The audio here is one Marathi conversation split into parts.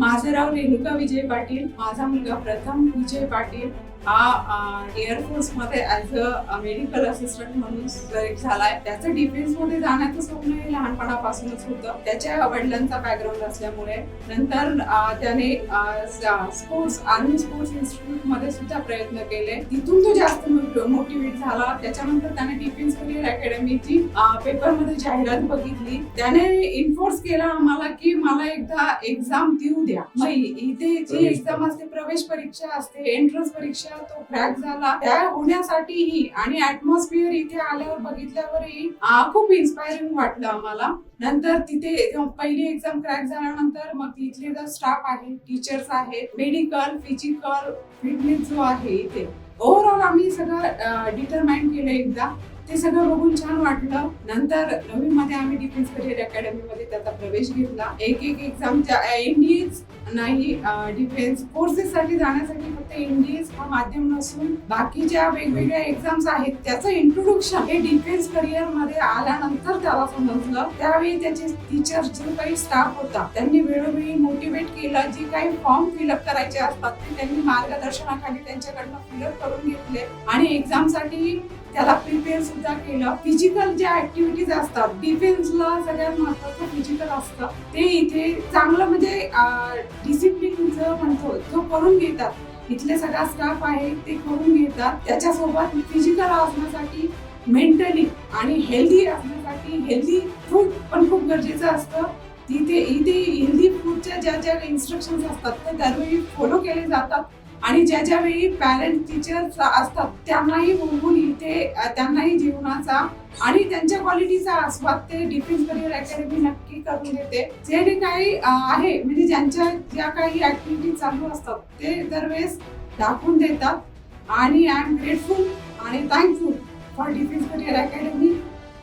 माझं नाव रेणुका विजय पाटील माझा मुलगा प्रथम विजय पाटील हा एअरफोर्समध्ये ऍज अ मेडिकल असिस्टंट म्हणून सिलेक्ट झालाय. त्याचं डिफेन्समध्ये जाण्याचं स्वप्न हे लहानपणापासूनच होतं. त्याच्या वडिलांचा बॅकग्राऊंड असल्यामुळे. नंतर त्याने स्पोर्ट्स आर्मी स्पोर्ट्स इन्स्टिट्यूटमध्ये सुद्धा प्रयत्न केले. तिथून तो जास्त मोटिवेट झाला. त्याच्यानंतर त्याने डिफेन्स करिअर अकॅडमीची पेपरमध्ये जाहिरात बघितली. त्याने इन्फोर्स केला आम्हाला की मला एकदा एक्झाम देऊ द्या. इथे जी एक्झाम असते प्रवेश परीक्षा असते एंट्रन्स परीक्षा तो क्रॅक झाला. त्या होण्यासाठीही आणि ऍटमॉस्फिअर इथे आल्यावर बघितल्यावरही खूप इन्स्पायरिंग वाटलं आम्हाला. नंतर तिथे पहिली एक्झाम क्रॅक झाल्यानंतर मग तिथले जो स्टाफ आहे टीचर्स आहेत मेडिकल फिजिकल फिटनेस जो आहे इथे. ओव्हरऑल आम्ही सगळं डिटरमाइन केलं एकदा. ते सगळं बघून छान वाटलं. नंतर नवी मध्ये आम्ही डिफेन्स करिअर अकॅडमी मध्ये त्याचा प्रवेश घेतला. एक एक एक्झामच्या एनडीएच नाही डिफेन्स कोर्सेससाठी जाण्यासाठी फक्त एनडीएच हा माध्यम नसून बाकीच्या वेगवेगळ्या एक्झाम्स आहेत त्याचं इंट्रोडक्शन हे डिफेन्स करिअरमध्ये आल्यानंतर त्याला समजलं. त्यावेळी त्याचे टीचर जो काही स्टाफ होता त्यांनी वेळोवेळी मोटिवेट केलं जे काही फॉर्म फिलअप करायचे असतात ते त्यांनी मार्गदर्शनाखाली त्यांच्याकडनं फिलअप करून घेतले. आणि एक्झामसाठी त्याला प्रिपेअर सुद्धा केलं. फिजिकल ज्या ऍक्टिव्हिटीज असतात डिफेन्सला सगळ्यात महत्वाचं फिजिकल असतं. ते इथे चांगलं म्हणजे डिसिप्लिन जो म्हणतो तो करून घेतात. इथले सगळा स्टाफ आहे ते करून घेतात. त्याच्यासोबत फिजिकल असण्यासाठी मेंटली आणि हेल्दी असण्यासाठी हेल्दी फूड पण खूप गरजेचं असतं. तिथे इथे हेल्दी फूडच्या ज्या ज्या इन्स्ट्रक्शन्स असतात ते दरवेळी फॉलो केले जातात. आणि ज्या ज्या वेळी पॅरेंट टीचर्स असतात त्यांनाही बोलवून इथे त्यांनाही जीवनाचा आणि त्यांच्या क्वालिटीचा आस्वाद ते डिफेन्स करिअर अकॅडमी नक्की करून देते. जे काही आहे म्हणजे ज्यांच्या ज्या काही ऍक्टिव्हिटी चालू असतात ते दरवेळेस दाखवून देतात. आणि आय एम ग्रेटफुल आणि thankful for defence career academy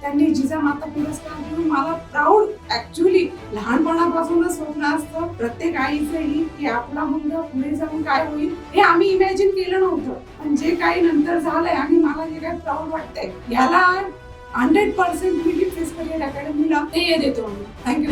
त्यांनी जिजामाता पुरस्कार देऊन मला प्राऊड ऍक्च्युली लहानपणापासूनच स्वप्न असतं प्रत्येक आईचंही की आपला मुलगा पुढे जाऊन काय होईल हे आम्ही इमॅजिन केलं नव्हतं. पण जे काही नंतर झालंय आणि मला जे काही प्राऊड वाटतंय याला हंड्रेड पर्सेंट मी डिफेन्स करिअर अकॅडमीला हे देतो. Thank you